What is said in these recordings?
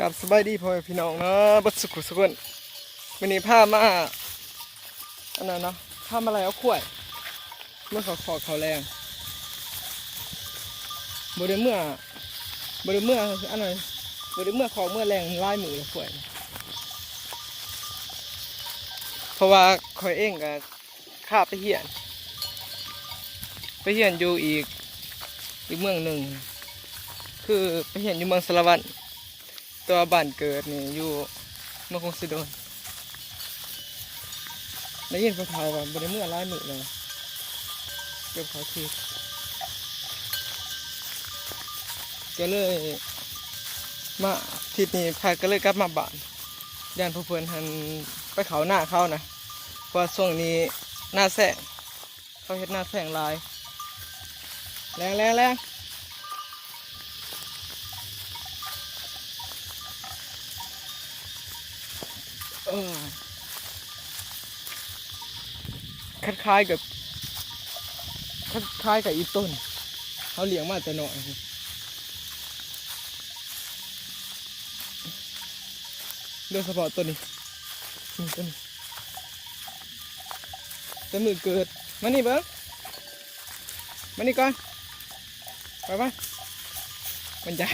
กับสบายดีพ่อพี่น้องเนาะบัดสุขสุขนวันนี้พามาอันนั้นเนาะพามาอะไรเอาขวดเมื่อเขาขอเขาแรงบริเมื่อบริเมื่ออันนั้นบริเมื่อขอเมื่อแรงไล่มือขวดเพราะว่าคอยเองกับข้าไปเหียน ไปเหียนอยู่อีกอีกเมืองหนึ่งคือไปเหียนอยู่เมืองสารวัตร ตัวบ้านเกิดนี่อยู่เมืองคงสิโดนได้ยินเขาเขาว่าบริเมื่อร้ายมือเลยเก็บเขาทีก็เลย มาทิศนี้พาก็เลยกลับมาบ้านย่านผู้เพื่อนหันไปเขาหน้าเขานะเพราะว่าช่วงนี้หน้าแสงเขาเฮ็ดหน้าแสงลาย แรงแรงแรง เออ คล้ายๆกับคล้ายๆกับอีต้นเขาเลี้ยงมาแต่น้อยโดยเฉพาะตัวนี้นี่ตัวนี้แต่มือเกิดมานี่เบิ้งมานี่ก่อนไปไปมันจะ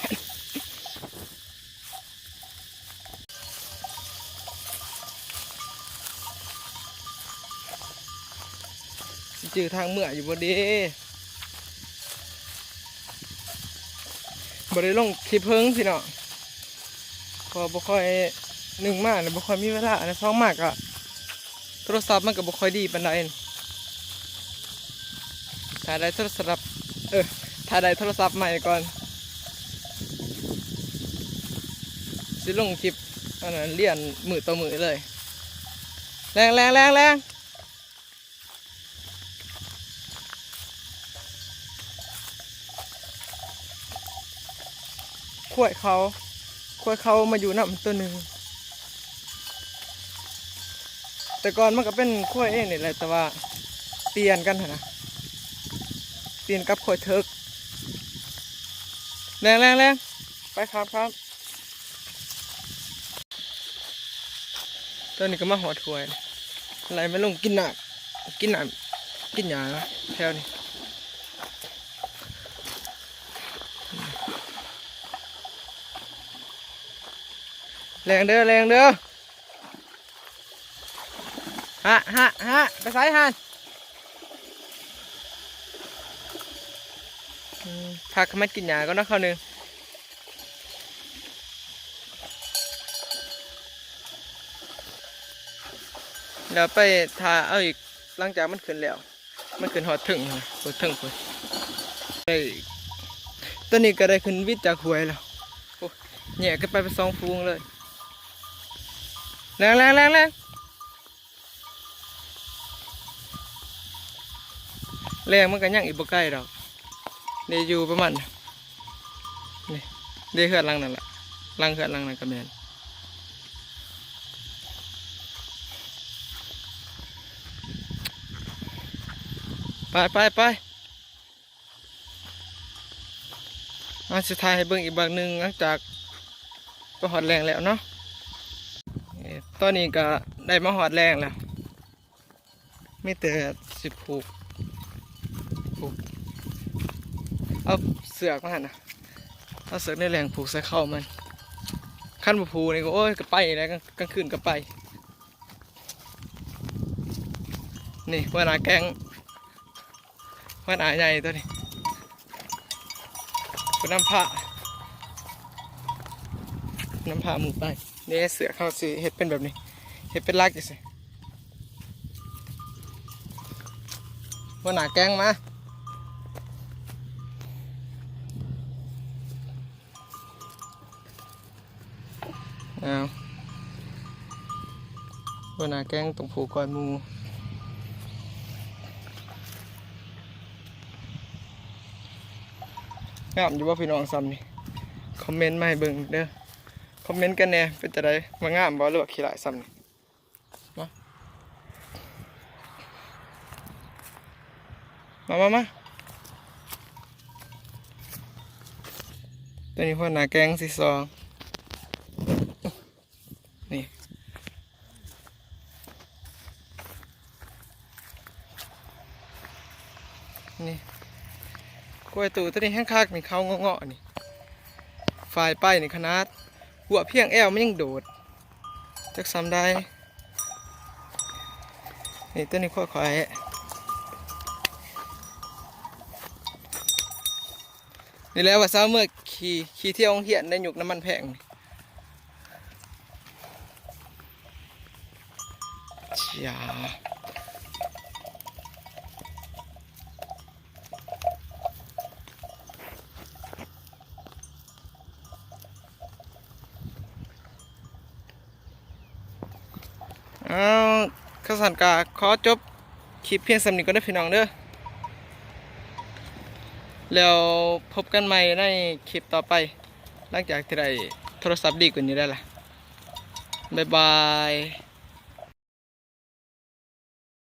จือทางเมื่ออยู่บดีบริลงคลิปเพิ่งพี่น้องพอบ่ค่อยหนึ่งมากเลยบ่ค่อยมีเวลาในสองมากอะโทรศัพท์มันก็บ่ค่อยดีปานใดถ่ายได้โทรศัพท์เออถ่ายได้โทรศัพท์ใหม่ก่อนสิลงคลิปอันนั้นเลี่ยนมือต่อมือเลย แรงแรงแรงแรง วดเขาขวดเขามาอยู่น้ำตัวหนึ่งแต่ก่อนมันก็เป็นขวดเองนี่แหละแต่ว่าเปลี่ยนกันนนะเปลี่ยนกับขวดเทิกแรงแรงแรงไปครับครับตัวนี้ก็มาหอถวยอะไรไม่ลงกินหนักกินหนักกินหยาแถวนี้ แรงเด้อแรงเด้อฮะฮะฮะไปใส่ฮันอืมพักเขามากินหยาก็นักเขาหนึ่งเดี๋ยวไปทาเอาอีกหลังจากมันขึ้นแล้ว มันขึ้นหอดถึงหอดถึงพุ่นได้ตัวนี้ก็ได้ขึ้นวิจากหวยแล้วโอ้แหย่กันไปเป็นสองฟูงเลย แรงแรงแรงแรงแรงมันก็ยังอีกบ่ใกล้ดอกเดี๋ยวอยู่ประมาณนี่เดี๋ยวเหือดลังนั่นแหละลังเหือดลังนั่นก็แมนไปไปไปมาสุดท้ายให้เบิ่งอีกบางหนึ่งหลังจากก็หอดแรงแล้วเนาะ ตอนนี้ก็ได้มาหอดแรงแล้วไม่แต่สิผูกผูกเอาเสือกมาหันนะเอาเสือกในแรงผูกใส่เข้ามันขั้นบ่ผูนี่ก็โอ้ยก็ไปแล้วกลางกลางคืนก็ไป นี่หัวหน้าแกงหัวหน้าใหญ่ตัวนี้เป็นน้ำผ้าน้ำผ้าหมูไป นี่เสือเข้าสิเห็ดเป็นแบบนี้ เห็ดเป็นลากสิว่าหนาแกงมาเอาว่าหนาแกงตรงผูกกอนมูงามอยู่ว่าพี่น้องซ้ำนี่ คอมเมนต์มาให้เบิ่งเด้อ คอมเมนต์กันแน่เป็นจะได้มางามบ่หรือว่าขี้ไายซ้ำนี่มามามามาตัวนี้พ่อหนาแกงสีซองนี่นี่กล้วยตู่ตัวนี้แห้งคากนี่เข้าเงาะๆนี่ฝ่ายป้ายนี่ขนาด หัวเพียงแอวมันยังโดดจักซ้ำได้นี่ตัวนี้ค่อยๆนี่แล้วว่าเช้าเมื่อขี่ขี่เที่ยวโรงเหียนได้หยุกน้ำมันแพงนี่เอาข้าสันกาขอจบคลิปเพียงสำนึกก็ได้พี่น้องเด้อแล้วพบกันใหม่ในคลิปต่อไป หลังจากที่ได้โทรศัพท์ดีกว่านี้ได้ละบ๊ายบาย